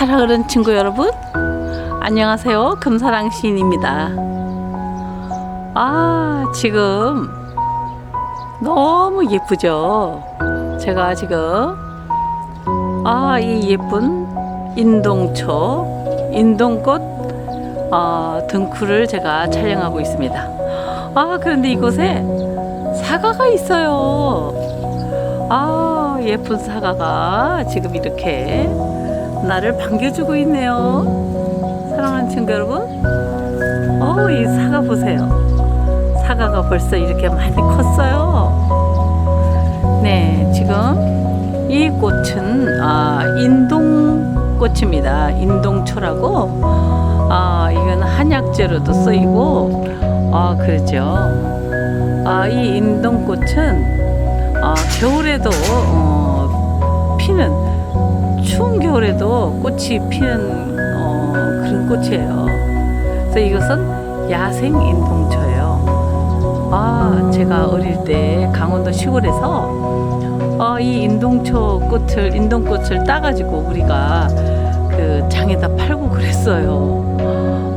사랑하는 친구 여러분, 안녕하세요. 금사랑 시인입니다. 아, 지금 너무 예쁘죠? 제가 지금 아, 이 예쁜 인동초, 인동꽃 어, 등쿨을 제가 촬영하고 있습니다. 아, 그런데 이곳에 사과가 있어요. 아, 예쁜 사과가 지금 이렇게 나를 반겨주고 있네요. 사랑하는 친구 여러분. 어, 이 사과 보세요. 사과가 벌써 이렇게 많이 컸어요. 네, 지금 이 꽃은 아, 인동꽃입니다. 인동초라고. 아, 이건 한약재로도 쓰이고, 아, 그러죠. 아, 이 인동꽃은 아, 겨울에도 어, 피는 추운 겨울에도 꽃이 피는 어, 그런 꽃이에요. 그래서 이것은 야생 인동초예요. 아, 제가 어릴 때 강원도 시골에서 어, 이 인동초 꽃을 인동꽃을 따가지고 우리가 그 장에다 팔고 그랬어요.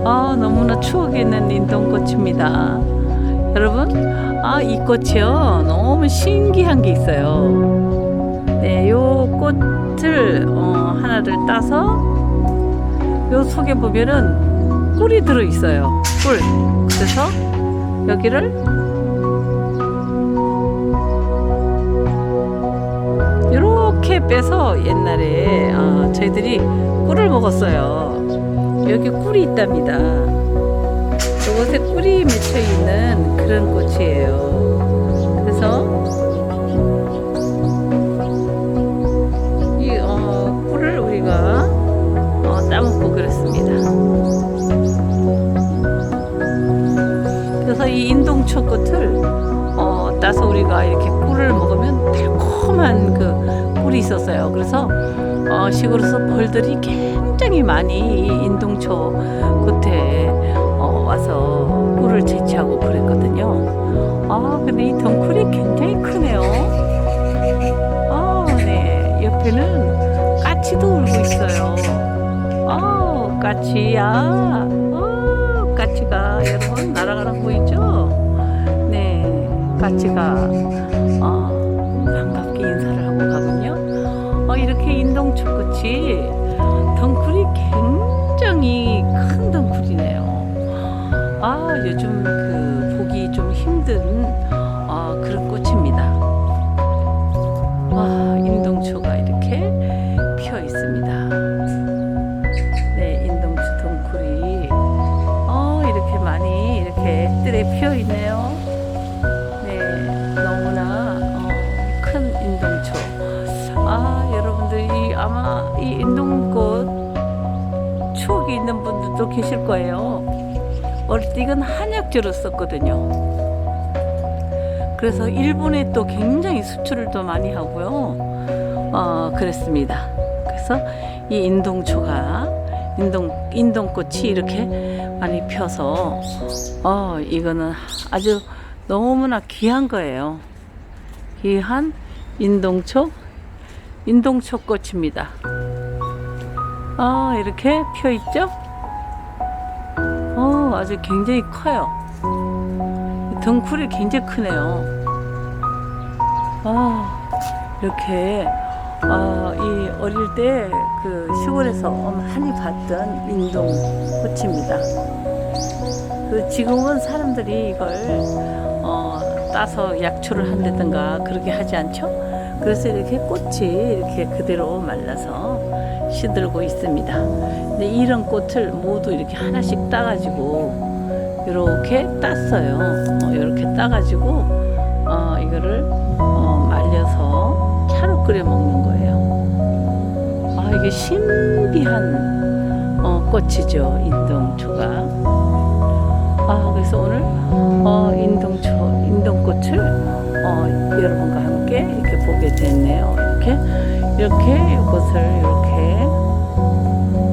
아, 너무나 추억이 있는 인동꽃입니다. 여러분, 아, 이 꽃이요. 너무 신기한 게 있어요. 네, 요 꽃 을 어, 하나를 따서 요 속에 보면은 꿀이 들어 있어요. 꿀. 그래서 여기를 이렇게 빼서 옛날에 어, 저희들이 꿀을 먹었어요. 여기 꿀이 있답니다. 이곳에 꿀이 맺혀 있는 그런 꽃이에요. 이 인동초 꽃을 어, 따서 우리가 이렇게 꿀을 먹으면 달콤한 그 꿀이 있었어요. 그래서 어, 시골에서 벌들이 굉장히 많이 이 인동초 꽃에 어, 와서 꿀을 채취하고 그랬거든요. 아, 근데 이 덩쿨이 굉장히 크네요. 아, 네. 옆에는 까치도 울고 있어요. 아, 까치야. 어, 까치가 여러분? 네. 까치가 어, 반갑게 인사를 하고 가군요. 어, 이렇게 인동초 꽃이 덩쿨이 굉장히 큰 덩쿨이네요. 아, 요즘 그 보기 좀 힘든 어, 그런 꽃입니다. 와, 인동초가 거예요. 어릴 때 이건 한약재로 썼거든요. 그래서 일본에 또 굉장히 수출을 또 많이 하고요. 어, 그랬습니다. 그래서 이 인동초가 인동 인동꽃이 이렇게 많이 펴서 어, 이거는 아주 너무나 귀한 거예요. 귀한 인동초 인동초 꽃입니다. 아, 이렇게 펴 있죠? 어, 아주 굉장히 커요. 덩쿨이 굉장히 크네요. 아, 이렇게, 아, 이 어릴 때 그 시골에서 많이 봤던 인동 꽃입니다. 그 지금은 사람들이 이걸 어, 따서 약초를 한다든가 그렇게 하지 않죠? 그래서 이렇게 꽃이 이렇게 그대로 말라서 시들고 있습니다. 근데 이런 꽃을 모두 이렇게 하나씩 따가지고 이렇게 땄어요. 어, 이렇게 따가지고 어, 이거를 어, 말려서 차로 끓여 먹는 거예요. 아 이게 신비한 어, 꽃이죠 인동초가. 아 그래서 오늘 어, 인동초 인동꽃을 어, 여러분과 함께 보게 됐네요. 이렇게 이렇게 이것을 이렇게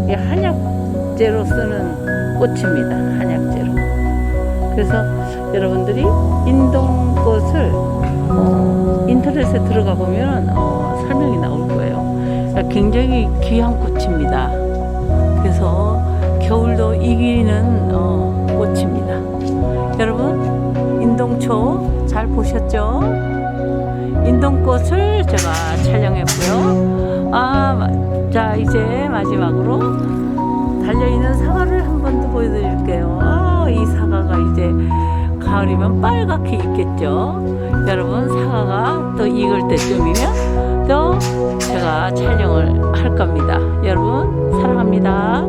이 한약재로 쓰는 꽃입니다. 한약재로. 그래서 여러분들이 인동꽃을 어, 인터넷에 들어가 보면 어, 설명이 나올 거예요. 그러니까 굉장히 귀한 꽃입니다. 겨울도 이기는 어, 꽃입니다. 인동초 잘 보셨죠? 인동꽃을 제가 촬영했고요. 아, 마- 자 이제 마지막으로 달려있는 사과를 한 번 더 보여드릴게요. 아, 이 사과가 이제 가을이면 빨갛게 익겠죠. 여러분 사과가 또 익을 때쯤이면 또 제가 촬영을 할 겁니다. 여러분 사랑합니다.